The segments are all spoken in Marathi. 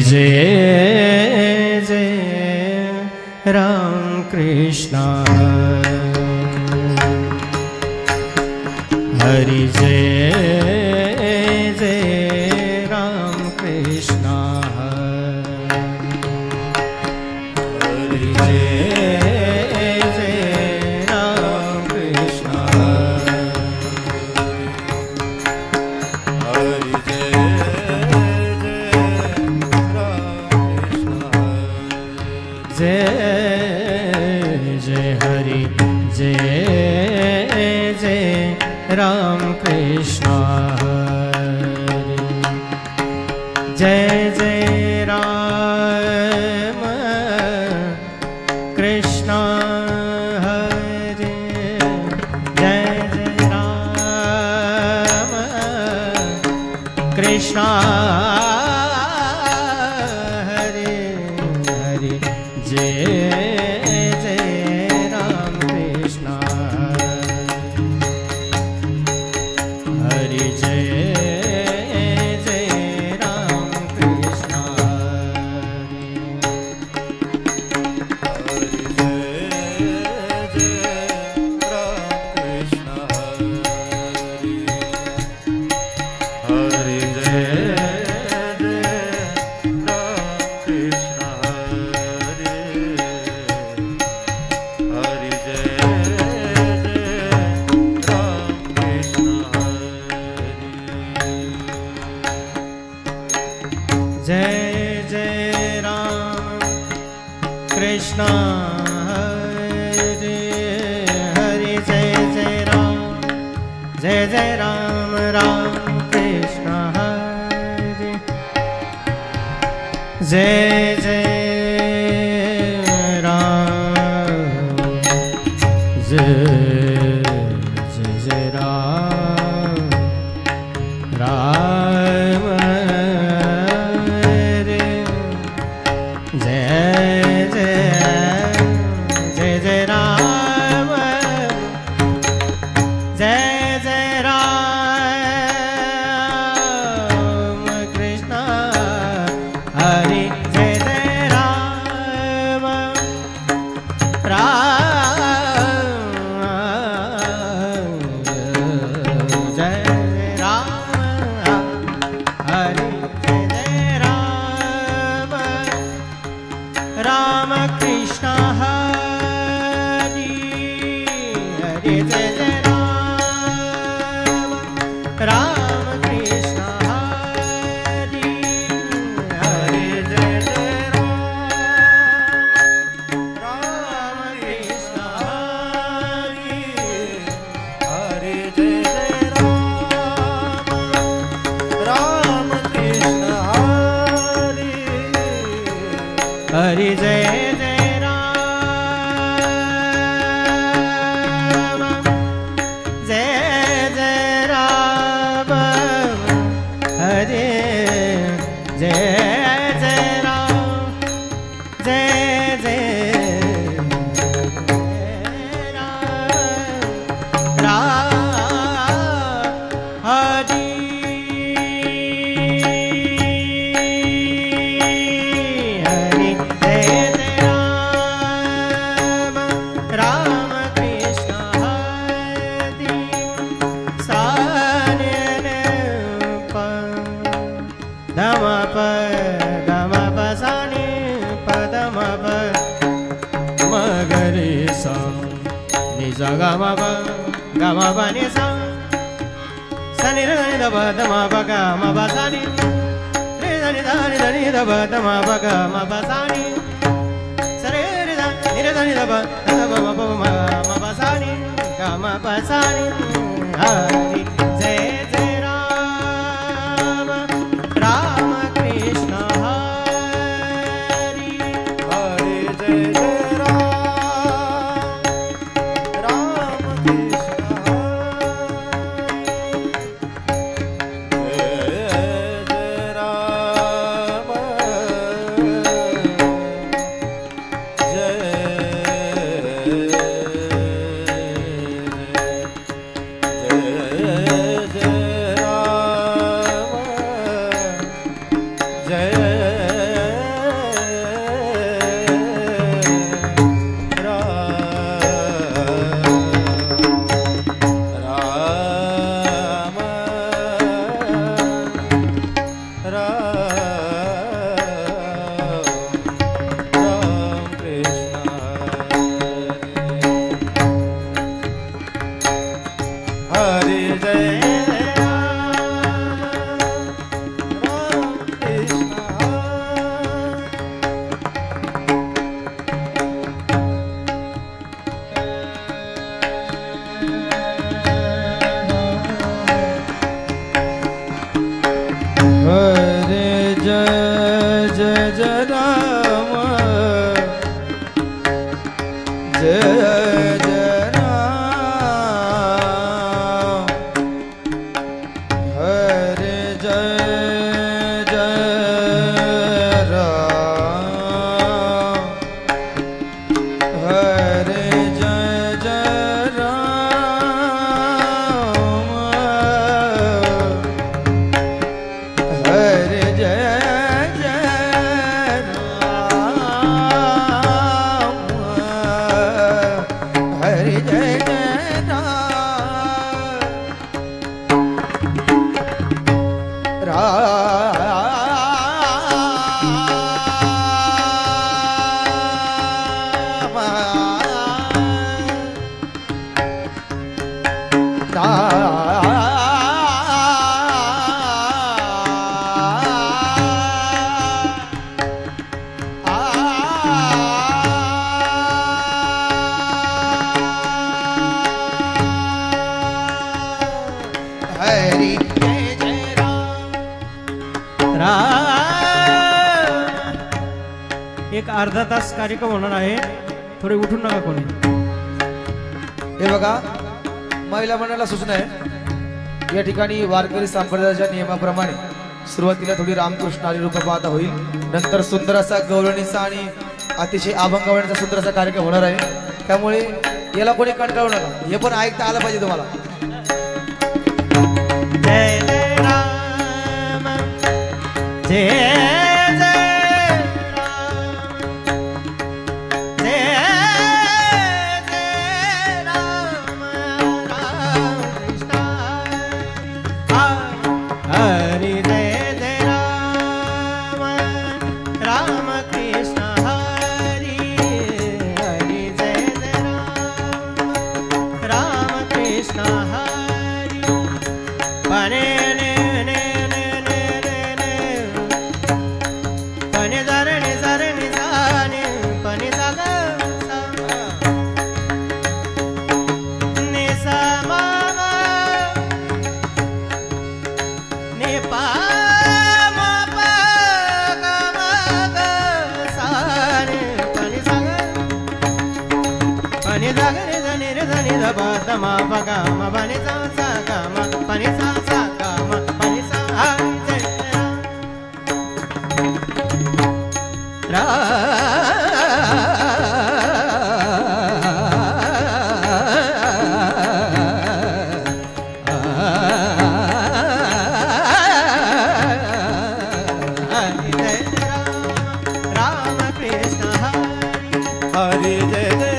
dizer जय जय राम राम कृष्ण हरे। जय जय हरि जय gama ba gama ba ni sa sa ni ra ni ba da ma ba ga ma ba sa ni re da ni da ni da ni da ba da ma ba ga ba sa ni da ni re da ba da ba ma ba ma ma ba sa ni ba sa ni ha अर्धा तास कार्यक्रम होणार आहे. थोडे उठून नका कोणी. हे बघा महिला मंडळाला सूचना आहे. या ठिकाणी वारकरी संप्रदायाच्या नियमाप्रमाणे सुरुवातीला थोडी रामकृष्ण हरी रूप पाहता होईल. नंतर सुंदर असा गौरवणीचा आणि अतिशय अभंग सुंदर असा कार्यक्रम होणार आहे. त्यामुळे याला कोणी कंटाळू नका. हे पण ऐकता आलं पाहिजे तुम्हाला. जय जय राम. जय हरि हरे जय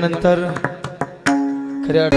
त्यानंतर खऱ्या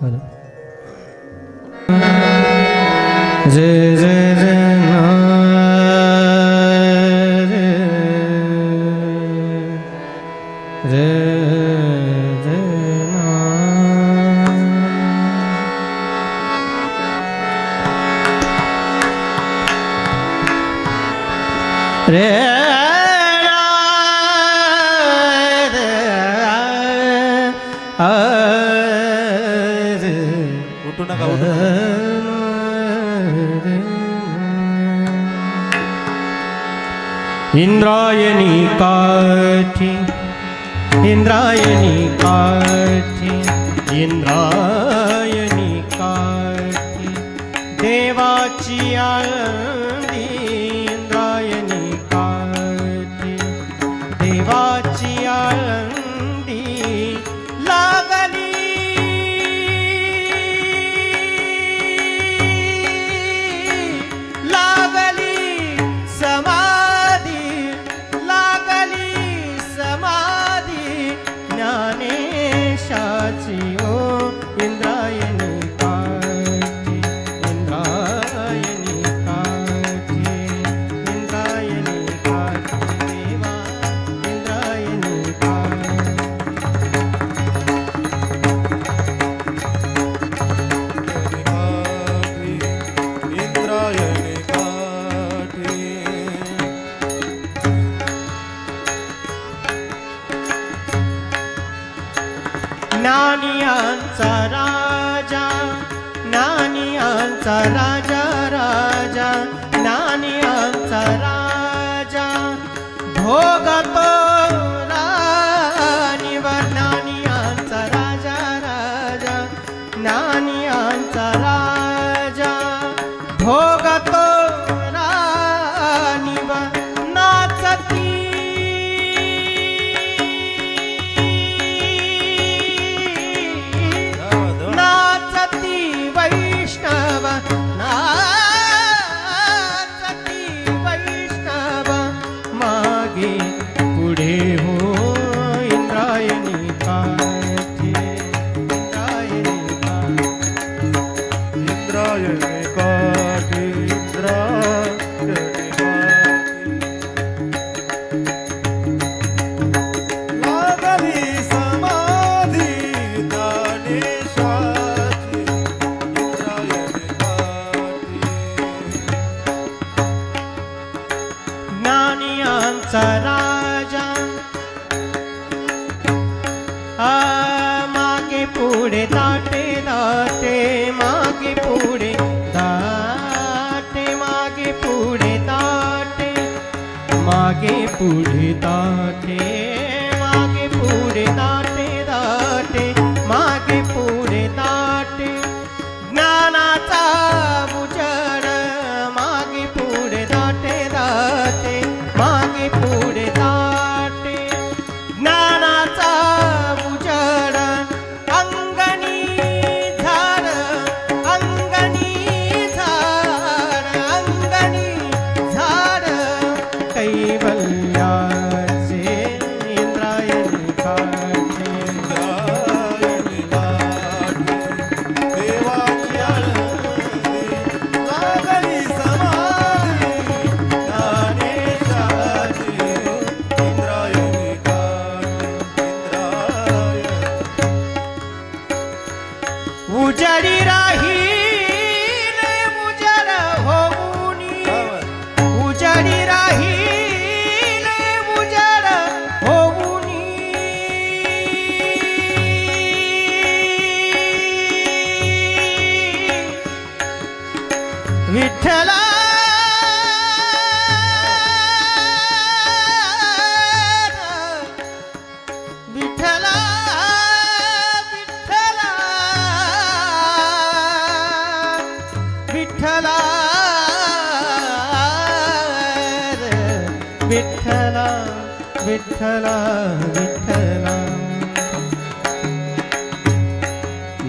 હલો જય इंद्रायणी काठी इंद्रायणी काठी देवाची आळ मागे विठ्ठला विठ्ठला.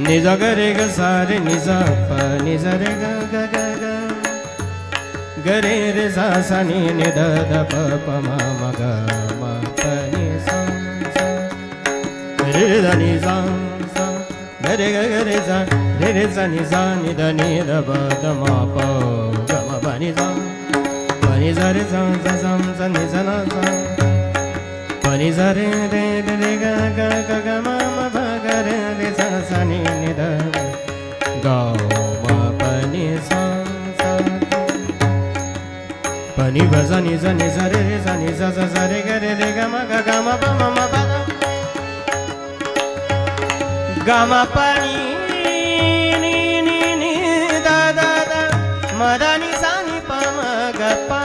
निज ग रे ग सा रे निज प निज रे ग ग ग ग. ग रे रे सा सा नि नि द द प प म म ग म प नि सा सा. रे द नि सा सा. ग रे ग ग रे सा. रे रे सा नि सा नि द नि द प द म प ग म प नि सा. प नि सा रे सा सा सा नि सा ना सा. रे रे रे रे ग ग ग ग म म प ग रे रे सा सा नि नि द ग म प नि सा सा पनि भज नि ज नि ज रे रे ज नि ज ज ज रे ग रे रे ग म ग ग म प म म प द ग म प नि नि नि नि द द द म द नि सा नि प म ग प